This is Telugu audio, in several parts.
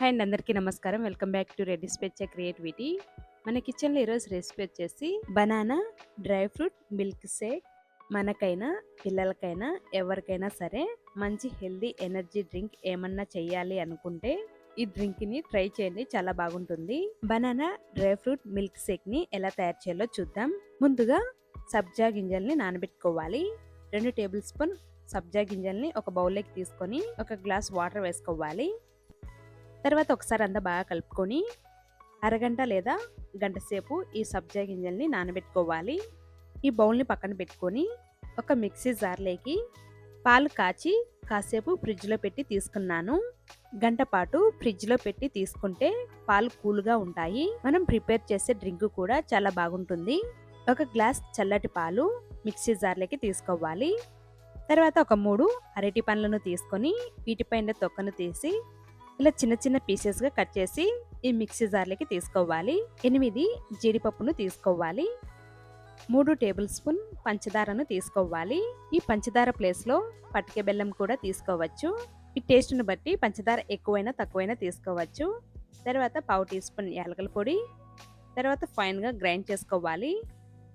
హాయ్ అండి అందరికీ నమస్కారం. వెల్కమ్ బ్యాక్ టు రెడీ స్పెచ్చ క్రియేటివిటీ. మన కిచెన్లో ఈరోజు రెసిపీ వచ్చేసి banana dry fruit milk shake మనకైనా పిల్లలకైనా ఎవరికైనా సరే మంచి హెల్దీ ఎనర్జీ డ్రింక్ ఏమన్నా చేయాలి అనుకుంటే ఈ డ్రింక్ని ట్రై చేయండి చాలా బాగుంటుంది. బనానా డ్రై ఫ్రూట్ మిల్క్ షేక్ని ఎలా తయారు చేయాలో చూద్దాం. ముందుగా సబ్జా గింజల్ని నానబెట్టుకోవాలి. రెండు టేబుల్ స్పూన్ సబ్జా గింజల్ని ఒక బౌల్లోకి తీసుకొని ఒక గ్లాస్ వాటర్ వేసుకోవాలి. తర్వాత ఒకసారి అంతా బాగా కలుపుకొని అరగంట లేదా గంట సేపు ఈ సబ్జా గింజల్ని నానబెట్టుకోవాలి. ఈ బౌల్ని పక్కన పెట్టుకొని ఒక మిక్సీ జార్లోకి పాలు కాచి కాసేపు ఫ్రిడ్జ్లో పెట్టి తీసుకున్నాను. గంట పాటు ఫ్రిడ్జ్లో పెట్టి తీసుకుంటే పాలు కూల్గా ఉంటాయి. మనం ప్రిపేర్ చేసే డ్రింక్ కూడా చాలా బాగుంటుంది. ఒక గ్లాస్ చల్లటి పాలు మిక్సీ జార్లోకి తీసుకోవాలి. తర్వాత ఒక మూడు అరటి పండ్లను తీసుకొని వీటిపైన తొక్కను తీసి ఇలా చిన్న చిన్న పీసెస్గా కట్ చేసి ఈ మిక్సీ జార్లకి తీసుకోవాలి. ఎనిమిది జీడిపప్పును తీసుకోవాలి. మూడు టేబుల్ స్పూన్ పంచదారను తీసుకోవాలి. ఈ పంచదార ప్లేస్లో పటిక బెల్లం కూడా తీసుకోవచ్చు. ఈ టేస్ట్ని బట్టి పంచదార ఎక్కువైనా తక్కువైనా తీసుకోవచ్చు. తర్వాత పావు టీ స్పూన్ యాలకల పొడి. తర్వాత ఫైన్గా గ్రైండ్ చేసుకోవాలి.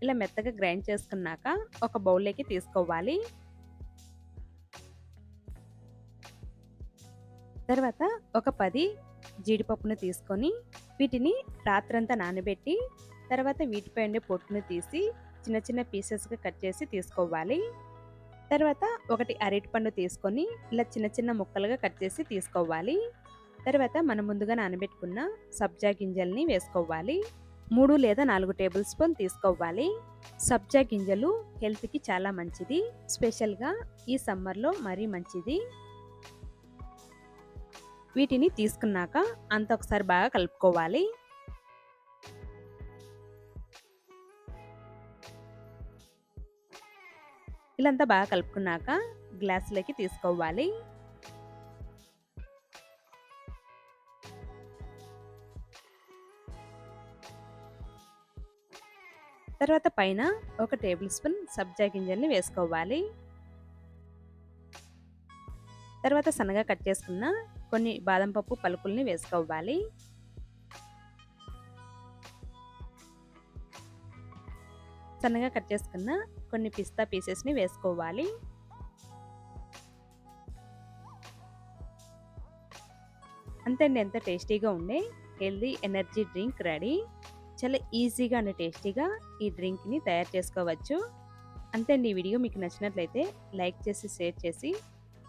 ఇలా మెత్తగా గ్రైండ్ చేసుకున్నాక ఒక బౌల్లోకి తీసుకోవాలి. తర్వాత ఒక పది జీడిపప్పును తీసుకొని వీటిని రాత్రంతా నానబెట్టి తర్వాత వీటిపై ఉండే పొట్టును తీసి చిన్న చిన్న పీసెస్గా కట్ చేసి తీసుకోవాలి. తర్వాత ఒకటి అరటిపండు తీసుకొని ఇలా చిన్న చిన్న ముక్కలుగా కట్ చేసి తీసుకోవాలి. తర్వాత మనం ముందుగా నానబెట్టుకున్న సబ్జా గింజల్ని వేసుకోవాలి. మూడు లేదా నాలుగు టేబుల్ స్పూన్ తీసుకోవాలి. సబ్జా గింజలు హెల్త్కి చాలా మంచిది. స్పెషల్గా ఈ సమ్మర్లో మరీ మంచిది. వీటిని తీసుకున్నాక అంత ఒకసారి బాగా కలుపుకోవాలి. ఇలాంతా బాగా కలుపుకున్నాక గ్లాసులోకి తీసుకోవాలి. తర్వాత పైన ఒక టేబుల్ స్పూన్ సబ్జా గింజల్ని వేసుకోవాలి. తర్వాత సన్నగా కట్ చేసుకున్న కొన్ని బాదం పప్పు పలుకుల్ని వేసుకోవాలి. సన్నగా కట్ చేసుకున్న కొన్ని పిస్తా పీసెస్ని వేసుకోవాలి. అంతేండి ఎంత టేస్టీగా ఉండే హెల్దీ ఎనర్జీ డ్రింక్ రెడీ. చాలా ఈజీగా అండ్ టేస్టీగా ఈ డ్రింక్ని తయారు చేసుకోవచ్చు. అంతేండి ఈ వీడియో మీకు నచ్చినట్లయితే లైక్ చేసి షేర్ చేసి